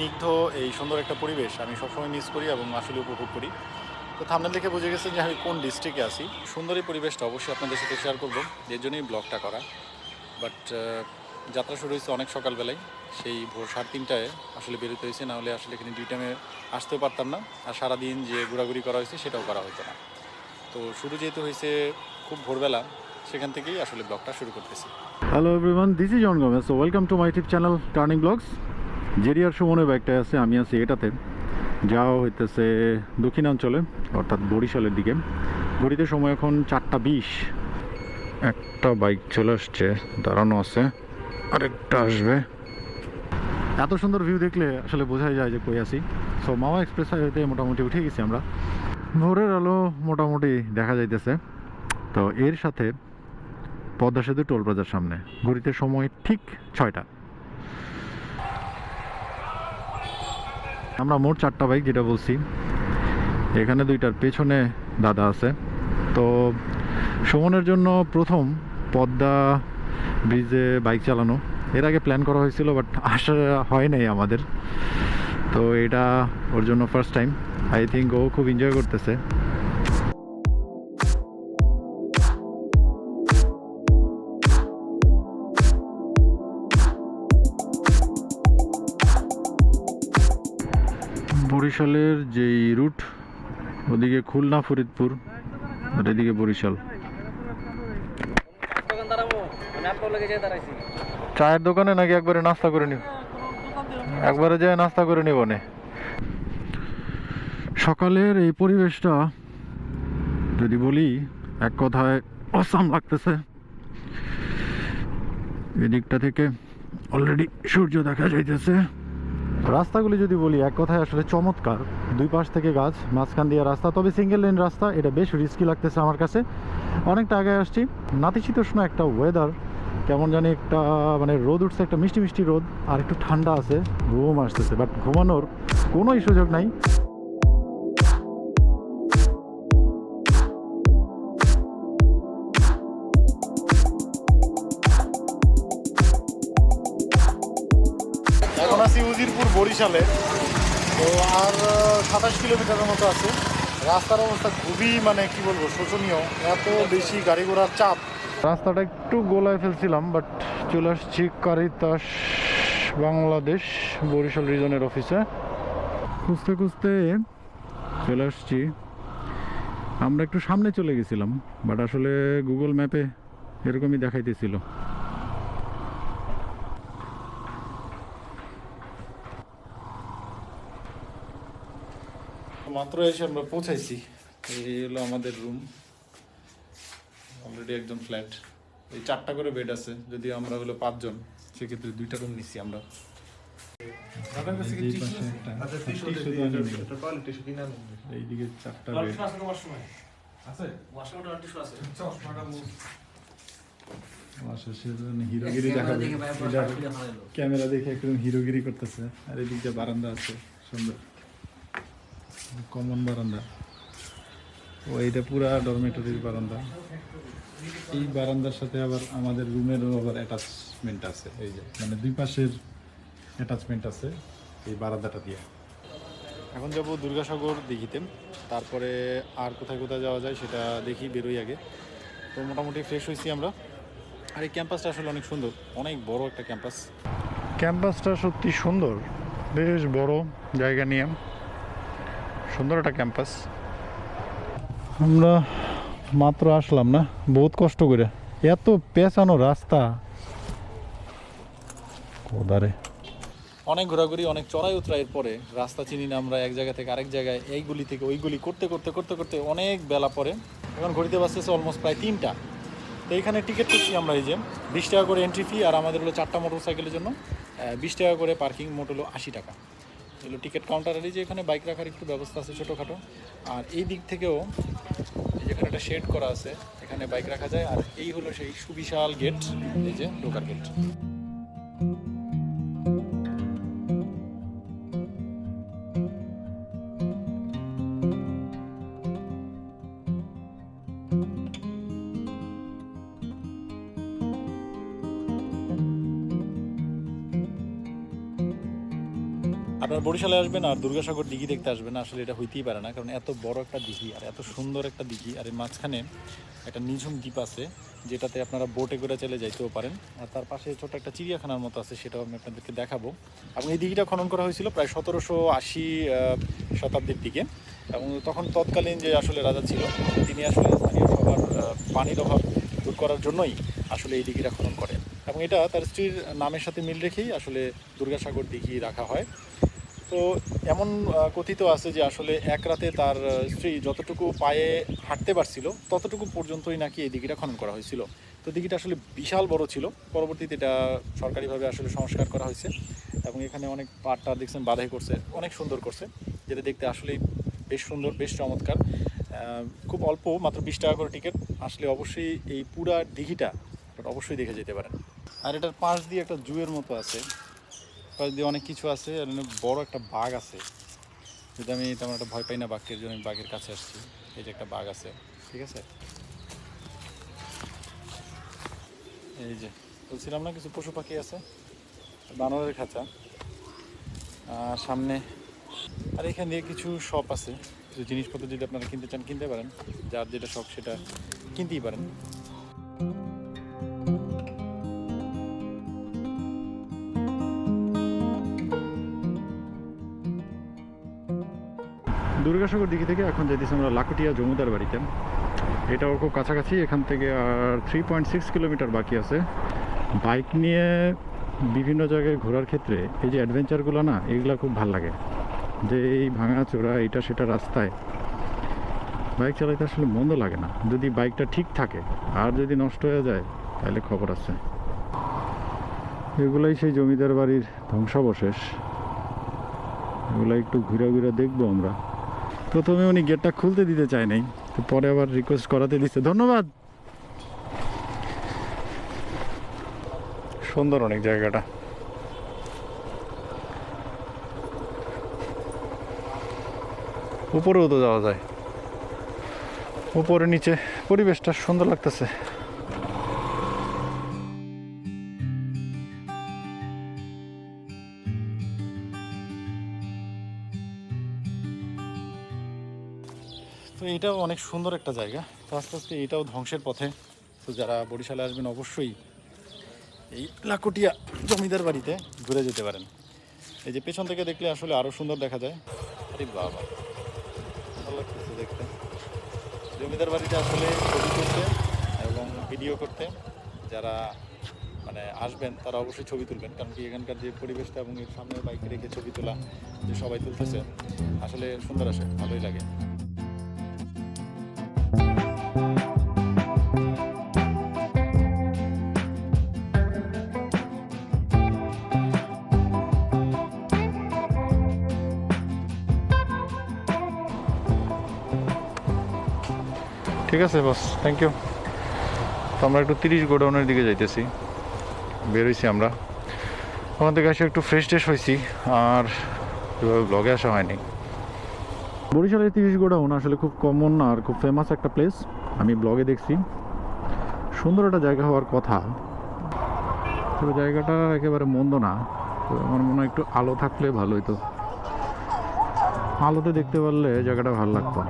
স্নিগ্ধ এই সুন্দর একটা পরিবেশ আমি সবসময় মিস করি এবং আসলে উপভোগ করি। তো থামনেল দেখে বুঝে গেছেন যে আমি কোন ডিস্ট্রিক্টে আছি। সুন্দর পরিবেশটা অবশ্যই আপনাদের সাথে শেয়ার করব, এর জন্যই ব্লগটা করা। বাট যাত্রা শুরু হয়েছে অনেক সকালবেলায়। সেই ভোর সাড়ে তিনটায় আসলে বেরোতে হয়েছে, না হলে আসলে এখানে দুই টাইমে আসতেও পারতাম না। আর সারাদিন যে ঘোরাঘুরি করা হয়েছে সেটাও করা হতো না। তো শুরু যেহেতু হয়েছে খুব ভোরবেলা, সেখান থেকেই আসলে ব্লগটা শুরু করতেছি। Hello everyone this is John Gomez so welcome to my YouTube channel turning blogs জেরিয়ার সুমনের ব্যাগটায় আছে, আমি আছি এটাতে। যাওয়া হইতেছে দক্ষিণাঞ্চলে, অর্থাৎ বরিশালের দিকে। ঘড়িতে সময় এখন চারটা বিশ। একটা বাইক চলে আসছে, দাঁড়ানো আছে, আরেকটা আসবে। এত সুন্দর ভিউ দেখলে আসলে বোঝাই যায় যে কই আছি। সো মামা এক্সপ্রেস হাইওয়েতে মোটামুটি উঠে গেছি আমরা। ভোরের আলো মোটামুটি দেখা যাইতেছে। তো এর সাথে পদ্মা সেতু টোল প্লাজার সামনে, ঘড়িতে সময় ঠিক ছয়টা। আমরা মোট চারটা বাইক যেটা বলছি, এখানে দুইটার পেছনে দাদা আছে। তো সুমনের জন্য প্রথম পদ্মা ব্রিজে বাইক চালানো। এর আগে প্ল্যান করা হয়েছিল বাট আসা হয় নাই আমাদের। তো এটা ওর জন্য ফার্স্ট টাইম আই থিঙ্ক ও খুব এনজয় করতেছে। বরিশালের যেই রুট, ওদিকে খুলনা, ফরিদপুর, আর এদিকে বরিশাল। চায়ের দোকানে নাকি একবারে নাস্তা করে নিব? একবারে যায় নাস্তা করে নিব নে। সকালের এই পরিবেশটা, যদি বলি, এক কথায় অসাম লাগতেছে। এদিকটা থেকে অলরেডি সূর্য দেখা যাইতেছে। রাস্তাগুলি যদি বলি, এক কথায় আসলে চমৎকার। দুই পাশ থেকে গাছ, মাঝখান দিয়ে রাস্তা, তবে সিঙ্গেল লেন রাস্তা, এটা বেশ রিস্কি লাগতেছে আমার কাছে। অনেকটা আগে আসছি। নাতিশীতোষ্ণ একটা ওয়েদার কেমন জানি একটা মানে রোদ উঠছে, একটা মিষ্টি মিষ্টি রোদ, আর একটু ঠান্ডা আছে, ঘুম আসতেছে। বাট ঘুমানোর কোনোই সুযোগ নাই। আছি উজিরপুর বরিশালে। তো আর সাতাশ কিলোমিটারের মতো আছে। রাস্তার অবস্থা খুবই মানে কি বলব, শোচনীয়। এত বেশি গাড়ি ঘোড়ার চাপ। রাস্তাটা একটু গোলায় ফেলছিলাম বাট চলে আসছি কারিতাস বাংলাদেশ বরিশাল রিজনের অফিসে খুঁজতে খুঁজতে চলে আসছি। আমরা একটু সামনে চলে গেছিলাম বাট আসলে গুগল ম্যাপে এরকমই দেখাইতেছিল। মাত্র এসে আমরা পৌঁছাইছি। এই হলো আমাদের রুম অলরেডি একদম ফ্ল্যাট এই চারটা করে বেড আছে যদি আমরা হলো পাঁচজন সেক্ষেত্রে দুইটা রুম নিচ্ছি আমরা। এইদিকে চারটা টয়লেট আছে? তোমার সময় আছে। ওয়াশরুমটা টিস্যু আছে হিরোগিরি দেখাবে। দেখে ক্যামেরা একদম হিরোগিরি করতেছে। আর এদিক দিয়ে বারান্দা আছে সুন্দর। কমন বারান্দা। ও এইটা পুরা ডরমেটরির বারান্দা। এই বারান্দার সাথে আবার আমাদের রুমেরও আবার অ্যাটাচমেন্ট আছে এই যে মানে দুই পাশের অ্যাটাচমেন্ট আছে এই বারান্দাটা দিয়ে। এখন যাব দুর্গাসাগর দিঘিতে। তারপরে আর কোথায় কোথায় যাওয়া যায় সেটা দেখি বেরোই আগে। তো মোটামুটি ফ্রেশ হয়েছি আমরা। আর এই ক্যাম্পাসটা আসলে অনেক সুন্দর অনেক বড় একটা ক্যাম্পাস ক্যাম্পাসটা সত্যি সুন্দর বেশ বড় জায়গা নিয়ে। সুন্দর একটা ক্যাম্পাস। আমরা মাত্র আসলাম না বহুত কষ্ট করে। এত পেঁচানো রাস্তা। কোদারে। অনেক ঘোরাঘুরি অনেক চড়াই উতরাইয়ের পরে রাস্তা চিনি না আমরা এক জায়গা থেকে আরেক জায়গায় এই গুলি থেকে ওই গুলি করতে করতে করতে করতে অনেক বেলা পরে। এখন ঘড়িতে বাজতেছে অলমোস্ট প্রায় তিনটা। তো এইখানে টিকিট করছি আমরা এই যে বিশ টাকা করে এন্ট্রি ফি আর আমাদের হলো চারটা মোটর সাইকেলের জন্য। বিশ টাকা করে পার্কিং মোট হলো আশি টাকা। এগুলো টিকিট কাউন্টারেরই যে এখানে বাইক রাখার একটু ব্যবস্থা আছে ছোটোখাটো। আর এই দিক থেকেও যেখানে একটা শেড করা আছে, এখানে বাইক রাখা যায়। আর এই হলো সেই সুবিশাল গেট এই যে ঢোকার গেট আপনারা বরিশালে আসবেন আর দুর্গাসাগর দিঘি দেখতে আসবেন, আসলে এটা হইতেই পারে না, কারণ এত বড় একটা দিঘি আর এত সুন্দর একটা দিঘি, আর এর মাঝখানে একটা নিঝুম দ্বীপ আছে, যেটাতে আপনারা বোটে করে চলে যাইতেও পারেন। আর তার পাশে ছোট একটা চিড়িয়াখানার মতো আছে, সেটাও আমি আপনাদেরকে দেখাবো। এবং এই দিঘিটা খনন করা হয়েছিল প্রায় সতেরোশো আশি শতাব্দীর দিকে। এবং তখন তৎকালীন যে আসলে রাজা ছিল, তিনি আসলে স্থানীয় সবার পানির অভাব দূর করার জন্যই আসলে এই দিঘিটা খনন করেন। এবং এটা তার স্ত্রীর নামের সাথে মিল রেখেই আসলে দুর্গাসাগর দিঘি রাখা হয়। তো এমন কথিত আছে যে আসলে এক রাতে তার স্ত্রী যতটুকু পায়ে হাঁটতে পারছিল, ততটুকু পর্যন্তই নাকি এই দিঘিটা খনন করা হয়েছিল। তো দিঘিটা আসলে বিশাল বড় ছিল। পরবর্তীতে এটা সরকারিভাবে আসলে সংস্কার করা হয়েছে এবং এখানে অনেক পাটটা দেখছেন, বাধাই করছে, অনেক সুন্দর করছে, যেটা দেখতে আসলেই বেশ সুন্দর, বেশ চমৎকার। খুব অল্প, মাত্র বিশ টাকা করে টিকিট। আসলে অবশ্যই এই পুরা দিঘিটা অবশ্যই দেখে যেতে পারেন। আর এটার পাশ দিয়ে একটা জুয়ের মতো আছে। পাশ দিয়ে অনেক কিছু আছে, আর বড় একটা বাঘ আছে। যদি আমি তেমন একটা ভয় পাই না বাঘকে এর জন্য বাঘের কাছে আসছি। এই যে একটা বাঘ আছে, ঠিক আছে? এই যে, বলছিলাম না কিছু পশু পাখি আছে? বানরের খাঁচা। আর সামনে, আর এখান দিয়ে কিছু শপ আছে। কিছু জিনিসপত্র যদি আপনারা কিনতে চান, কিনতে পারেন। যার যেটা শখ সেটা কিনতেই পারেন। দুর্গাসাগর দিঘি থেকে এখন যাইতেছি আমরা লাকুটিয়া জমিদার বাড়িতে। এটাও খুব কাছাকাছি, এখান থেকে আর থ্রি পয়েন্ট সিক্স কিলোমিটার বাকি আছে। বাইক নিয়ে বিভিন্ন জায়গায় ঘোরার ক্ষেত্রে এই যে অ্যাডভেঞ্চারগুলো না, এগুলো খুব ভালো লাগে। যে এই ভাঙা চোরা এটা সেটা রাস্তায়। বাইক চালাইতে আসলে মন্দ লাগে না। যদি বাইকটা ঠিক থাকে, আর যদি নষ্ট হয়ে যায়, তাহলে খবর আছে। এগুলাই সেই জমিদার বাড়ির ধ্বংসাবশেষ। এগুলো একটু ঘুরে ঘুরে দেখব আমরা। প্রথমে উনি গেটটা খুলতে দিতে চায় নাই, তো পরে আবার রিকোয়েস্ট করাতে দিচ্ছে। ধন্যবাদ! সুন্দর অনেক জায়গাটা। উপরেও তো যাওয়া যায়। উপরে নিচে পরিবেশটা সুন্দর লাগতেছে। তো এটাও অনেক সুন্দর একটা জায়গা। তো আস্তে আস্তে এটাও ধ্বংসের পথে। তো যারা বরিশালে আসবেন, অবশ্যই এই লাকুটিয়া জমিদার বাড়িতে ঘুরে যেতে পারেন। এই যে পেছন থেকে দেখলে আসলে আরও সুন্দর দেখা যায়। আরে বাবা, ভালো দেখতে। জমিদার বাড়িতে আসলে ছবি তুলতে এবং ভিডিও করতে যারা মানে আসবেন, তারা অবশ্যই ছবি তুলবেন। কারণ কি, এখানকার যে পরিবেশটা এবং এর সামনে বাইক রেখে ছবি তোলা যে সবাই তুলতেছে, আসলে সুন্দর আসে, ভালোই লাগে। ঠিক আছে বস থ্যাংক ইউ তো আমরা একটু তিরিশ গোডাউনের দিকে যাইতেছি। বেরোইছি আমরা। ওখান থেকে এসে একটু ফ্রেশ ট্রেশ হয়েছি আর এভাবে ব্লগে আসা হয়নি। বরিশালের তিরিশ গোডাউন আসলে খুব কমন আর খুব ফেমাস একটা প্লেস আমি ব্লগে দেখছি। সুন্দর একটা জায়গা হওয়ার কথা। তো জায়গাটা একেবারে মন্দ না। তো আমার মনে হয় একটু আলো থাকলে ভালো হতো আলোতে দেখতে পারলে জায়গাটা ভালো লাগতো।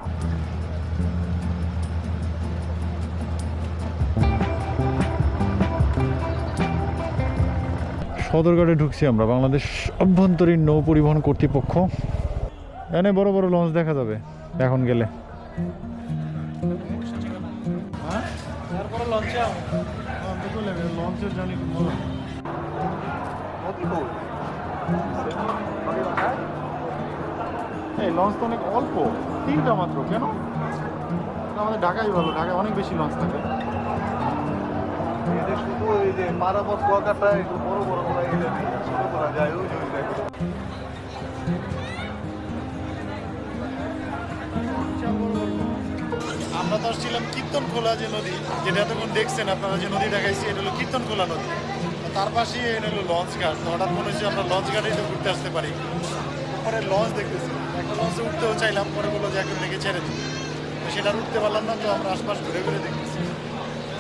সদরঘাটে ঢুকছি আমরা। বাংলাদেশ অভ্যন্তরীণ নৌ পরিবহন কর্তৃপক্ষ। এনে বড় বড় লঞ্চ দেখা যাবে, এখন গেলে। লঞ্চে তো অনেক অল্প, তিনটা মাত্র, কেন? আমাদের ভালো, ঢাকায় অনেক বেশি লঞ্চ থাকে। এদের বড় বড় আমরা তো আসছিলাম কীর্তন খোলা যে নদী, যেটা এতক্ষণ দেখছেন আপনারা যে নদী দেখাইছি এটা হলো কীর্তন খোলা নদী তার পাশেই এটা হলো লঞ্চ ঘাট। হঠাৎ মনে হচ্ছে আমরা লঞ্চ ঘাটেই তো ঘুরতে আসতে পারি। পরে লঞ্চ দেখতেছি। একটা লঞ্চে উঠতেও চাইলাম, পরে বলল যে এখন থেকে ছেড়ে দিই। তো সেটা উঠতে পারলাম না, তো আমরা আশপাশ ঘুরে ঘুরে দেখতেছি।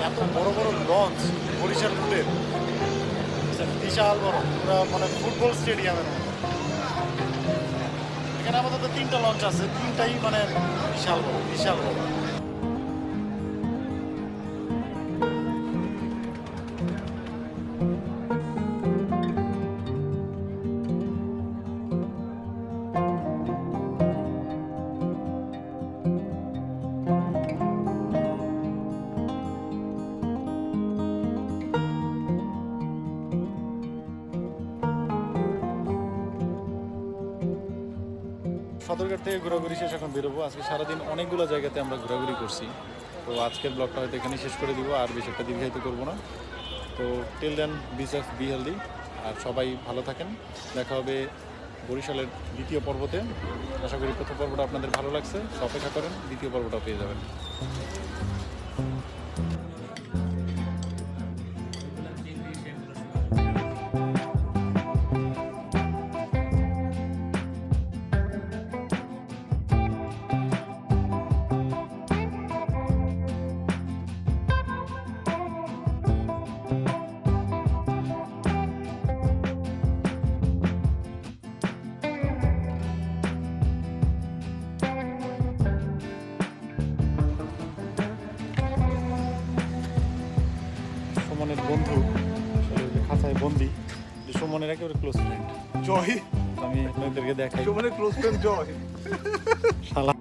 এত বড় বড় লঞ্চ বরিশাল রুটের বিশাল বড়, পুরো মানে ফুটবল স্টেডিয়ামের মতো। এখানে তো তিনটা লঞ্চ আছে, তিনটাই মানে বিশাল বড় বিশাল বড়। সদরঘাট থেকে ঘোরাঘুরি শেষ এখন বেরোবো। আজকে সারাদিন অনেকগুলো জায়গাতে আমরা ঘোরাঘুরি করছি। তো আজকের ব্লগটা হয়তো এখানে শেষ করে দিব, আর বেশি একটা দীর্ঘায়িত করব না। তো till then beach of be healthy আর সবাই ভালো থাকেন। দেখা হবে বরিশালের দ্বিতীয় পর্বতে। আশা করি প্রথম পর্বটা আপনাদের ভালো লাগছে। অপেক্ষা করেন, দ্বিতীয় পর্বটা পেয়ে যাবেন। বন্দি যে সুমনের একেবারে ক্লোজ ফ্রেন্ড জয়। আমি আপনাদেরকে দেখাই। সুমনের ক্লোজ ফ্রেন্ড জয়। শালা।